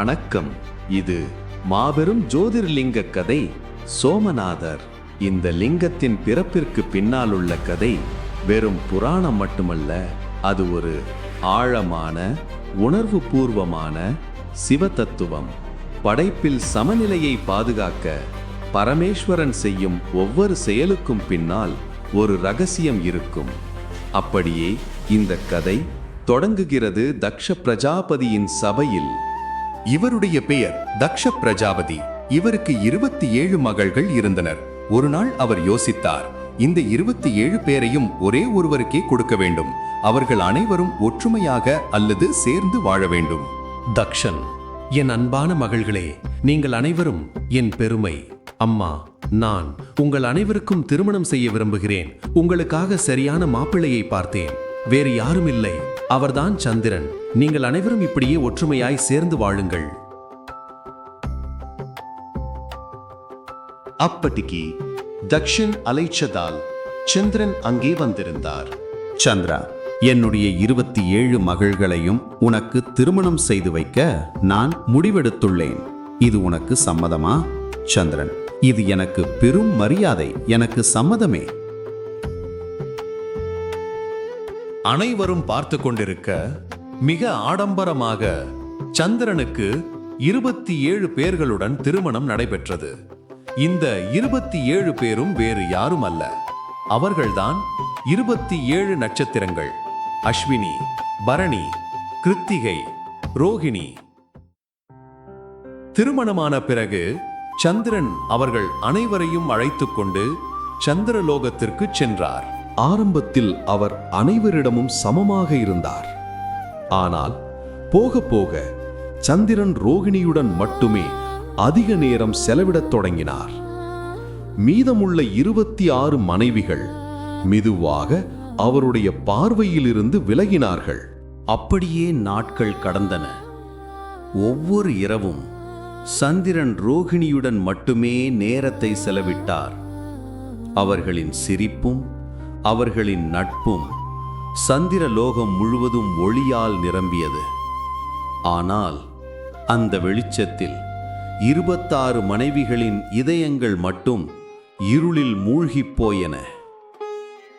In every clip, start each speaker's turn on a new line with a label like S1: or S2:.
S1: வணக்கம். இது மாபெரும் ஜோதிர்லிங்க கதை சோமநாதர். இந்த லிங்கத்தின் பிறப்பிற்கு பின்னாலுள்ள கதை வெறும் புராணம் மட்டுமல்ல அது ஒரு ஆழமான உணர்வு பூர்வமான சிவதத்துவம். படைப்பில் சமநிலையை பாதுகாக்க பரமேஸ்வரன் செய்யும் ஒவ்வொரு செயலுக்கும் பின்னால் ஒரு ரகசியம் இருக்கும். அப்படியே இந்த கதை தொடங்குகிறது தக்ஷ பிரஜாபதியின் சபையில்.
S2: இவருடைய பெயர் தக்ஷ பிரஜாபதி. இவருக்கு இருபத்தி ஏழு மகள்கள் இருந்தனர். ஒரு நாள் அவர் யோசித்தார் இந்த இருபத்தி ஏழு பேரையும் ஒரே ஒருவருக்கே கொடுக்க வேண்டும். அவர்கள் அனைவரும் ஒற்றுமையாக அல்லது சேர்ந்து வாழ வேண்டும்.
S3: தக்ஷன் என் அன்பான மகள்களே நீங்கள் அனைவரும் என் பெருமை. அம்மா நான் உங்கள் அனைவருக்கும் திருமணம் செய்ய விரும்புகிறேன். உங்களுக்காக சரியான மாப்பிள்ளையை பார்த்தேன். வேறு யாரும் இல்லை அவர்தான் சந்திரன். நீங்கள் அனைவரும் இப்படியே ஒற்றுமையாய் சேர்ந்து வாழுங்கள்.
S1: அப்பட்டிக்கு தக்ஷன் அலைச்சதால் சந்திரன் அங்கே வந்திருந்தார்.
S4: சந்திரா என்னுடைய இருபத்தி ஏழு மகள்களையும் உனக்கு திருமணம் செய்து வைக்க நான் முடிவெடுத்துள்ளேன். இது உனக்கு சம்மதமா? சந்திரன் இது எனக்கு பெரும் மரியாதை எனக்கு சம்மதமே.
S3: அனைவரும் பார்த்து கொண்டிருக்க மிக ஆடம்பரமாக சந்திரனுக்கு இருபத்தி ஏழு பேர்களுடன் திருமணம் நடைபெற்றது. இந்த இருபத்தி ஏழு பேரும் வேறு யாரும் அல்ல அவர்கள்தான் இருபத்தி ஏழு நட்சத்திரங்கள். அஸ்வினி பரணி கிருத்திகை ரோகிணி. திருமணமான பிறகு சந்திரன் அவர்கள் அனைவரையும் அழைத்துக் கொண்டு சந்திரலோகத்திற்கு சென்றார்.
S5: ஆரம்பத்தில் அவர் அனைவரிடமும் சமமாக இருந்தார். ஆனால் போக போக சந்திரன் ரோகிணியுடன் மட்டுமே அதிக நேரம் செலவிடத் தொடங்கினார். மீதமுள்ள இருபத்தி ஆறு மனைவிகள் மெதுவாக அவருடைய பார்வையிலிருந்து விலகினார்கள்.
S4: அப்படியே நாட்கள் கடந்தன. ஒவ்வொரு இரவும் சந்திரன் ரோகிணியுடன் மட்டுமே நேரத்தை செலவிட்டார். அவர்களின் சிரிப்பும் அவர்களின் நட்பும் சந்திர லோகம் முழுவதும் ஒளியால் நிரம்பியது. ஆனால் அந்த வெளிச்சத்தில் இருபத்தாறு மனைவிகளின் இதயங்கள் மட்டும் இருளில் மூழ்கிப் போயன.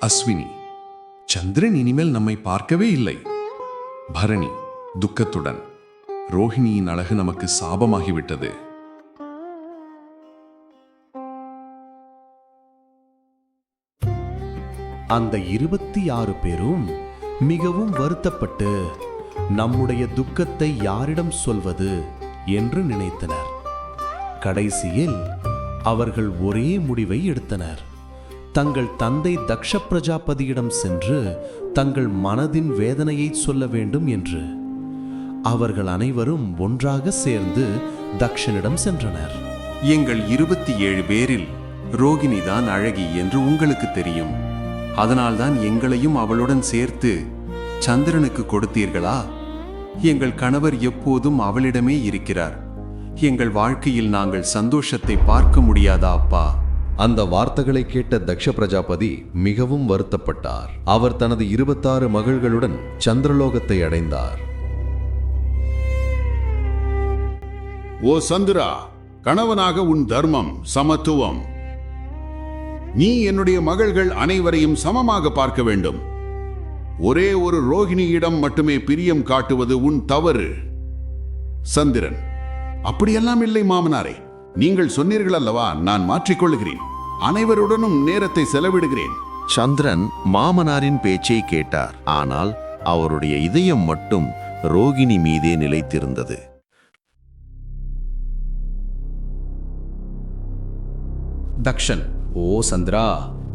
S5: அஸ்வினி சந்திரன் இனிமேல் நம்மை பார்க்கவே இல்லை. பரணி துக்கத்துடன் ரோஹிணியின் அழகு நமக்கு சாபமாகிவிட்டது.
S3: அந்த இருபத்தி ஆறு பேரும் மிகவும் வருத்தப்பட்டு நம்முடைய துக்கத்தை யாரிடம் சொல்வது? என்று நினைத்தனர். கடைசியில் அவர்கள் ஒரே முடிவை எடுத்தனர். தங்கள் தந்தை தக்ஷ பிரஜாபதியிடம் சென்று தங்கள் மனதின் வேதனையை சொல்ல வேண்டும் என்று. அவர்கள் அனைவரும் ஒன்றாக சேர்ந்து தக்ஷனிடம் சென்றனர்.
S1: எங்கள் இருபத்தி ஏழு பேரில் ரோகிணி தான் அழகி என்று உங்களுக்கு தெரியும். அதனால்தான் எங்களையும் அவளுடன் சேர்த்து சந்திரனுக்கு கொடுத்தீர்களா? எங்கள் கணவர் எப்போதும் அவளிடமே இருக்கிறார். எங்கள் வாழ்க்கையில் நாங்கள் சந்தோஷத்தை பார்க்க முடியாதா அப்பா?
S5: அந்த வார்த்தைகளை கேட்ட தக்ஷ பிரஜாபதி மிகவும் வருத்தப்பட்டார். அவர் தனது இருபத்தாறு மகள்களுடன் சந்திரலோகத்தை அடைந்தார்.
S6: ஓ சந்திரா கணவனாக உன் தர்மம் சமத்துவம் நீ என்னுடைய மகள்கள் அனைவரையும் சமமாக பார்க்க வேண்டும். ஒரே ஒரு ரோகிணியிடம் மட்டுமே பிரியம் காட்டுவது உன் தவறு. சந்திரன் அப்படியெல்லாம் இல்லை மாமனாரே. நீங்கள் சொன்னீர்கள் அல்லவா நான் மாற்றிக்கொள்ளுகிறேன் அனைவருடனும் நேரத்தை செலவிடுகிறேன்.
S7: சந்திரன் மாமனாரின் பேச்சை கேட்டார். ஆனால் அவருடைய இதயம் மட்டும் ரோகிணி மீதே நிலைத்திருந்தது.
S8: தக்ஷன் ஓ சந்திரா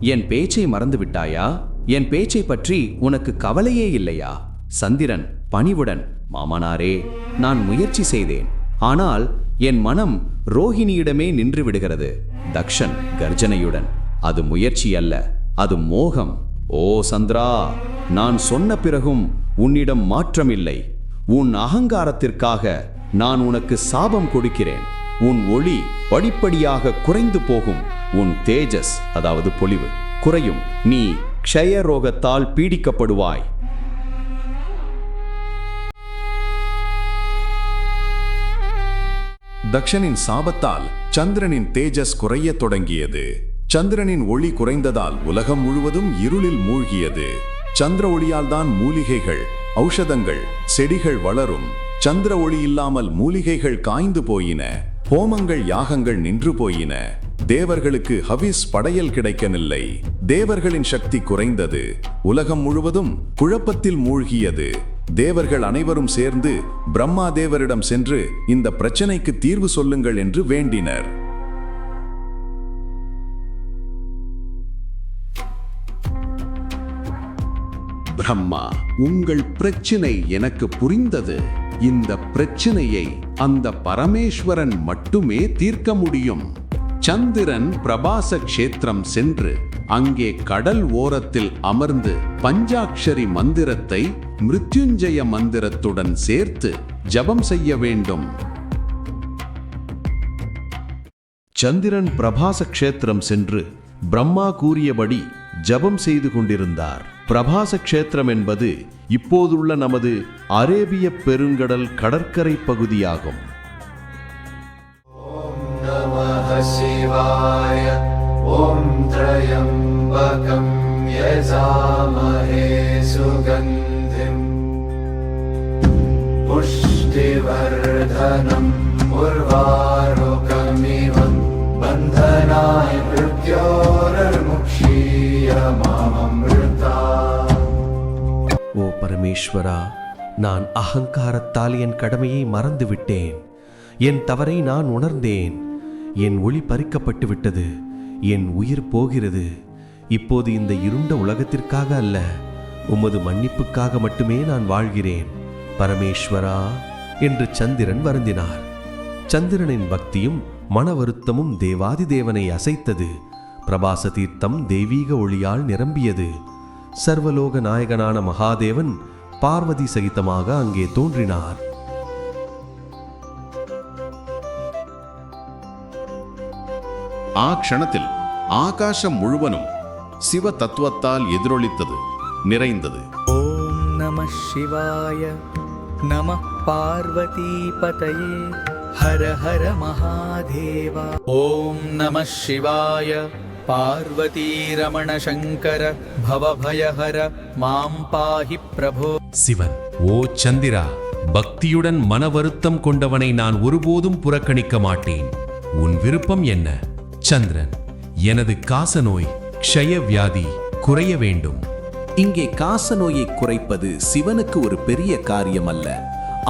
S8: என் பேச்சை மறந்து விட்டாயா என் பேச்சை பற்றி உனக்கு கவலையே இல்லையா? சந்திரன் பணிவுடன் மாமனாரே நான் முயற்சி செய்தேன். ஆனால் என் மனம் ரோஹிணியிடமே நின்று விடுகிறது தக்ஷன் கர்ஜனையுடன். அது முயற்சி அல்ல அது மோகம். ஓ சந்திரா நான் சொன்ன பிறகும் உன்னிடம் மாற்றமில்லை. உன் அகங்காரத்திற்காக நான் உனக்கு சாபம் கொடுக்கிறேன். உன் ஒளி படிப்படியாக குறைந்து போகும். உன் தேஜஸ் அதாவது பொலிவு குறையும். நீ க்ஷய ரோகத்தால் பீடிக்கப்படுவாய்.
S2: தக்ஷனின் சாபத்தால் சந்திரனின் தேஜஸ் குறைய தொடங்கியது. சந்திரனின் ஒளி குறைந்ததால் உலகம் முழுவதும் இருளில் மூழ்கியது. சந்திர ஒளியால் தான் மூலிகைகள் ஔஷதங்கள் செடிகள் வளரும். சந்திர ஒளி இல்லாமல் மூலிகைகள் காய்ந்து போயின. ஹோமங்கள் யாகங்கள் நின்று போயின. தேவர்களுக்கு ஹவிஸ் படையல் கிடைக்கவில்லை. தேவர்களின் சக்தி குறைந்தது. உலகம் முழுவதும் குழப்பத்தில் மூழ்கியது. தேவர்கள் அனைவரும் சேர்ந்து பிரம்மா தேவரிடம் சென்று இந்த பிரச்சனைக்கு தீர்வு சொல்லுங்கள் என்று வேண்டினர்.
S1: பிரம்மா உங்கள் பிரச்சினை எனக்கு புரிந்தது. இந்த பிரச்சினையை அந்த பரமேஸ்வரன் மட்டுமே தீர்க்க முடியும். சந்திரன் பிரபாச கஷேத்திரம் சென்று அங்கே கடல் ஓரத்தில் அமர்ந்து பஞ்சாக்ஷரி மந்திரத்தை மிருத்யுஞ்சய மந்திரத்துடன் சேர்த்து ஜபம் செய்ய வேண்டும்.
S3: சந்திரன் பிரபாச கஷேத்திரம் சென்று பிரம்மா கூறியபடி ஜபம் செய்து கொண்டிருந்தார். பிரபாச கஷேத்திரம் என்பது இப்போதுள்ள நமது அரேபிய பெருங்கடல் கடற்கரை பகுதியாகும்.
S9: शिवाय ॐ त्र्यम्बकं यजामहे सुगन्धिम् पुष्टिवर्धनम् उर्वारुकमिव बन्धनाय मृत्योर्मुक्षीय माममृता
S3: ஓ பரமேஸ்வரா நான் அகங்காரத்தால் என் கடமையை மறந்துவிட்டேன் என் தவறை நான் உணர்ந்தேன் என் ஒளி பறிக்கப்பட்டு விட்டது. என் உயிர் போகிறது. இப்போது இந்த இருண்ட உலகத்திற்காக அல்ல உமது மன்னிப்புக்காக மட்டுமே நான் வாழ்கிறேன். பரமேஸ்வரா என்று சந்திரன் வருந்தினார். சந்திரனின் பக்தியும் மன வருத்தமும் தேவாதி தேவனை அசைத்தது. பிரபாச தீர்த்தம் தெய்வீக ஒளியால் நிரம்பியது. சர்வலோக நாயகனான மகாதேவன் பார்வதி சகிதமாக அங்கே தோன்றினார்.
S6: ஆ ആ ക്ഷണത്തിൽ ആകാശം മുഴുവനും ശിവ തത്വത്താൽ എതിരൊളിത്തത്
S10: നിറയുന്നത്. ഓം നമ ശിവായ നമ ஹர ஹர ഹര ஓம் நம சிவாய பார்வதி ரமண சங்கர பவபயஹர மாம் பாஹி பிரபோ
S3: சிவன் ஓ சந்திரா பக்தியுடன் மன வருத்தம் கொண்டவனை நான் ஒருபோதும் புறக்கணிக்க மாட்டேன் உன் விருப்பம் என்ன சந்திரன் எனது காசநோய் க்ஷய வியாதி குறைய வேண்டும்.
S4: இங்கே காச நோயை குறைப்பது சிவனுக்கு ஒரு பெரிய காரியம் அல்ல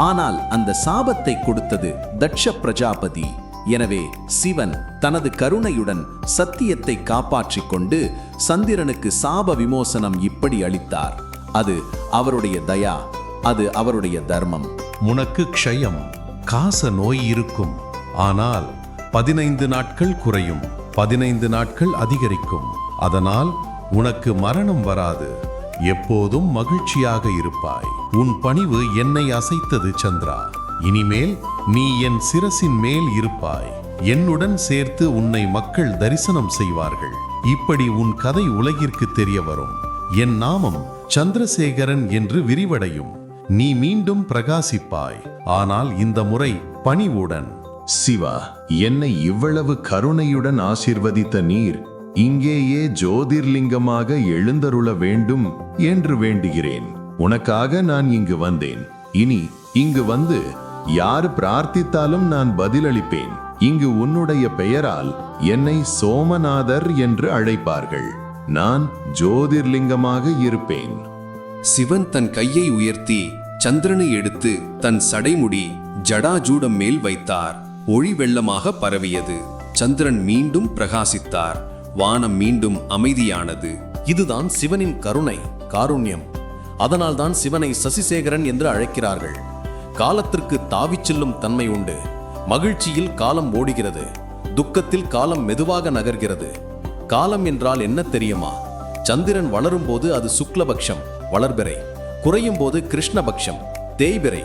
S4: ஆனால் அந்த சாபத்தை கொடுத்தது தட்ச பிரஜாபதி. எனவே சிவன் தனது கருணையுடன் சத்தியத்தை காப்பாற்றிக் கொண்டு சந்திரனுக்கு சாப விமோசனம் இப்படி அளித்தார். அது அவருடைய தயா அது அவருடைய தர்மம்.
S3: உனக்கு க்ஷயம் காச நோய் இருக்கும். ஆனால் பதினைந்து நாட்கள் குறையும். பதினைந்து நாட்கள் அதிகரிக்கும். அதனால் உனக்கு மரணம் வராது. எப்போதும் மகிழ்ச்சியாக இருப்பாய். உன் பணிவு என்னை அசைத்தது சந்திரா. இனிமேல் நீ என் சிரசின் மேல் இருப்பாய். என்னுடன் சேர்த்து உன்னை மக்கள் தரிசனம் செய்வார்கள். இப்படி உன் கதை உலகிற்கு தெரிய வரும். என் நாமம் சந்திரசேகரன் என்று விரிவடையும். நீ மீண்டும் பிரகாசிப்பாய். ஆனால் இந்த முறை பணிவுடன்.
S2: சிவா என்னை இவ்வளவு கருணையுடன் ஆசிர்வதித்த நீர் இங்கேயே ஜோதிர்லிங்கமாக எழுந்தருள வேண்டும் என்று வேண்டுகிறேன். உனக்காக நான் இங்கு வந்தேன். இனி இங்கு வந்து யார் பிரார்த்தித்தாலும் நான் பதிலளிப்பேன். இங்கு உன்னுடைய பெயரால் என்னை சோமநாதர் என்று அழைப்பார்கள். நான் ஜோதிர்லிங்கமாக இருப்பேன்.
S1: சிவன் தன் கையை உயர்த்தி சந்திரனை எடுத்து தன் சடைமுடி ஜடாஜூடம் மேல் வைத்தார். ஒளி வெள்ளமாக பரவியது. சந்திரன் மீண்டும் பிரகாசித்தார். வானம் மீண்டும் அமைதியானது.
S3: இதுதான் சிவனின் கருணை காருண்யம். அதனால்தான் சிவனை சசிசேகரன் என்று அழைக்கிறார்கள். காலத்திற்கு தாவிச் செல்லும் தன்மை உண்டு. மகிழ்ச்சியில் காலம் ஓடுகிறது. துக்கத்தில் காலம் மெதுவாக நகர்கிறது. காலம் என்றால் என்ன தெரியுமா? சந்திரன் வளரும்போது அது சுக்லபக்ஷம் வளர்பிறை. குறையும் போது கிருஷ்ணபக்ஷம் தேய்பிறை.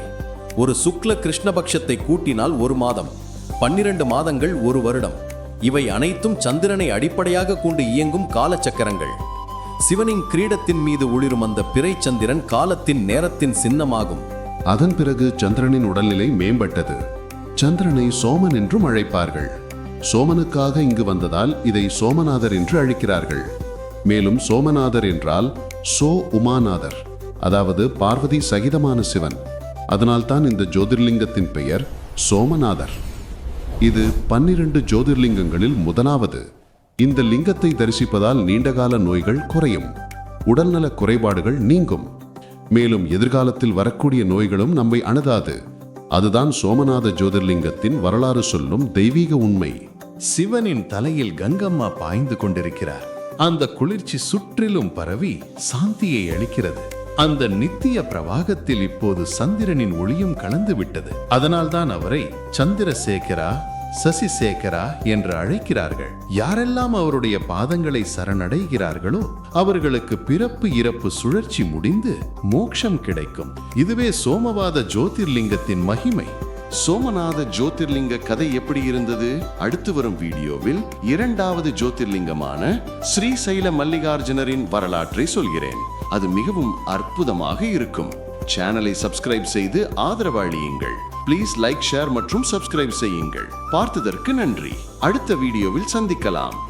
S3: ஒரு சுக்ல கிருஷ்ணபக்ஷத்தை கூட்டினால் ஒரு மாதம். பன்னிரண்டு மாதங்கள் ஒரு வருடம். இவை அனைத்தும் சந்திரனை அடிப்படையாக கொண்டு இயங்கும் காலச்சக்கரங்கள். சிவனின் கிரீடத்தின் மீது ஒளிரும் அந்த பிறை சந்திரன் காலத்தின் நேரத்தின் சின்னமாகும்.
S6: அதன் பிறகு சந்திரனின் உடல்நிலை மேம்பட்டது.
S3: சந்திரனை சோமன் என்றும் அழைப்பார்கள். சோமனுக்காக இங்கு வந்ததால் இதை சோமநாதர் என்று அழைக்கிறார்கள். மேலும் சோமநாதர் என்றால் சோ உமாநாதர் அதாவது பார்வதி சகிதமான சிவன். அதனால்தான் இந்த ஜோதிர்லிங்கத்தின் பெயர் சோமநாதர். இது பன்னிரண்டு ஜோதிர்லிங்கங்களில் முதலாவது. இந்த லிங்கத்தை தரிசிப்பதால் நீண்டகால நோய்கள் குறையும். உடல்நல குறைபாடுகள் நீங்கும். மேலும் எதிர்காலத்தில் வரக்கூடிய நோய்களும் நம்மை அணுதாது அதுதான் சோமநாத ஜோதிர்லிங்கத்தின் வரலாறு சொல்லும் தெய்வீக உண்மை.
S11: சிவனின் தலையில் கங்கம்மா பாய்ந்து கொண்டிருக்கிறார். அந்த குளிர்ச்சி சுற்றிலும் பரவி சாந்தியை அளிக்கிறது. அந்த நித்திய பிரவாகத்தில் இப்போது சந்திரனின் ஒளியும் கலந்து விட்டது. அதனால்தான் அவரை சந்திரசேகரா சசிசேகரா என்று அழைக்கிறார்கள். யாரெல்லாம் அவருடைய பாதங்களை சரணடைகிறார்களோ அவர்களுக்கு பிறப்பு இறப்பு சுழற்சி முடிந்து மோட்சம் கிடைக்கும். இதுவே சோமவாத ஜோதிர்லிங்கத்தின் மகிமை.
S12: சோமநாத ஜோதிர்லிங்க கதை எப்படி இருந்தது? அடுத்து வரும் வீடியோவில் இரண்டாவது ஜோதிர்லிங்கமான ஸ்ரீசைல மல்லிகார்ஜுனரின் வரலாற்றை சொல்கிறேன். அது மிகவும் அற்புதமாக இருக்கும். சேனலை சப்ஸ்கிரைப் செய்து ஆதரவளியுங்கள். ப்ளீஸ் லைக் ஷேர் மற்றும் சப்ஸ்கிரைப் செய்யுங்கள். பார்த்ததற்கு நன்றி. அடுத்த வீடியோவில் சந்திக்கலாம்.